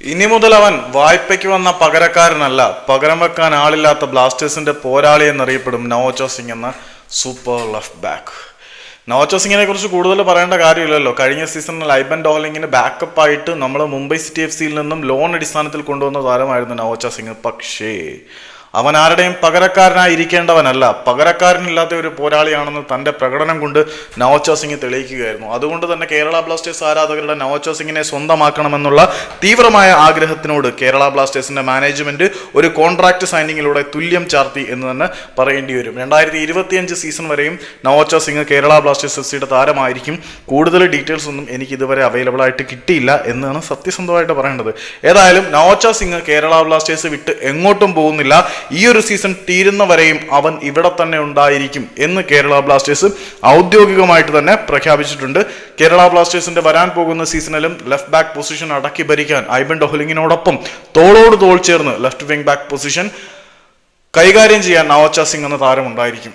ഇനി മുതൽ അവൻ വായ്പയ്ക്ക് വന്ന പകരക്കാരനല്ല പകരം വെക്കാൻ ആളില്ലാത്ത ബ്ലാസ്റ്റേഴ്സിന്റെ പോരാളി എന്നറിയപ്പെടും നവോച്ചോ സിംഗ് എന്ന സൂപ്പർ ലെഫ്റ്റ് ബാക്ക്. നവോച്ചോ സിംഗിനെ കുറിച്ച് കൂടുതൽ പറയേണ്ട കാര്യമില്ലല്ലോ. കഴിഞ്ഞ സീസണിൽ ഐബൻ ഡോലിംഗിന് ബാക്കപ്പ് ആയിട്ട് നമ്മൾ മുംബൈ സിറ്റി എഫ് സിയിൽ നിന്നും ലോൺ അടിസ്ഥാനത്തിൽ കൊണ്ടുവന്ന താരമായിരുന്നു നവോച്ച സിംഗ്. പക്ഷേ അവൻ ആരുടെയും പകരക്കാരനായി ഇരിക്കേണ്ടവനല്ല. പകരക്കാരനില്ലാത്ത ഒരു പോരാളിയാണെന്ന് തന്റെ പ്രകടനം കൊണ്ട് നവോച്ചോ സിംഗ് തെളിയിക്കുകയായിരുന്നു. അതുകൊണ്ട് തന്നെ കേരള ബ്ലാസ്റ്റേഴ്സ് ആരാധകരുടെ നവോച്ചോ സിംഗിനെ സ്വന്തമാക്കണമെന്നുള്ള തീവ്രമായ ആഗ്രഹത്തിനോട് കേരള ബ്ലാസ്റ്റേഴ്സിന്റെ മാനേജ്മെന്റ് ഒരു കോൺട്രാക്ട് സൈനിങ്ങിലൂടെ തുല്യം ചാർത്തി എന്ന് തന്നെ പറയേണ്ടി വരും. രണ്ടായിരത്തി ഇരുപത്തിയഞ്ച് സീസൺ വരെയും നവോച്ചോ സിംഗ് കേരള ബ്ലാസ്റ്റേഴ്സ് എഫ് സിയുടെ താരമായിരിക്കും. കൂടുതൽ ഡീറ്റെയിൽസ് ഒന്നും എനിക്ക് ഇതുവരെ അവൈലബിൾ ആയിട്ട് കിട്ടിയില്ല എന്നാണ് സത്യസന്ധമായിട്ട് പറയേണ്ടത്. ഏതായാലും നവോച്ചോ സിംഗ് കേരള ബ്ലാസ്റ്റേഴ്സ് വിട്ട് എങ്ങോട്ടും പോകുന്നില്ല. ഈ ഒരു സീസൺ തീരുന്ന വരെയും അവൻ ഇവിടെ തന്നെ ഉണ്ടായിരിക്കും എന്ന് കേരള ബ്ലാസ്റ്റേഴ്സ് ഔദ്യോഗികമായിട്ട് തന്നെ പ്രഖ്യാപിച്ചിട്ടുണ്ട്. കേരള ബ്ലാസ്റ്റേഴ്സിന്റെ വരാൻ പോകുന്ന സീസണിലും ലെഫ്റ്റ് ബാക്ക് പൊസിഷൻ അടക്കി ഭരിക്കാൻ ഐബൻ ഡൊഹ്ലിങ്ങിനോടൊപ്പം തോളോട് തോൾ ചേർന്ന് ലെഫ്റ്റ് വിംഗ് ബാക്ക് പൊസിഷൻ കൈകാര്യം ചെയ്യാൻ നവോച്ച സിംഗ് എന്ന താരം ഉണ്ടായിരിക്കും.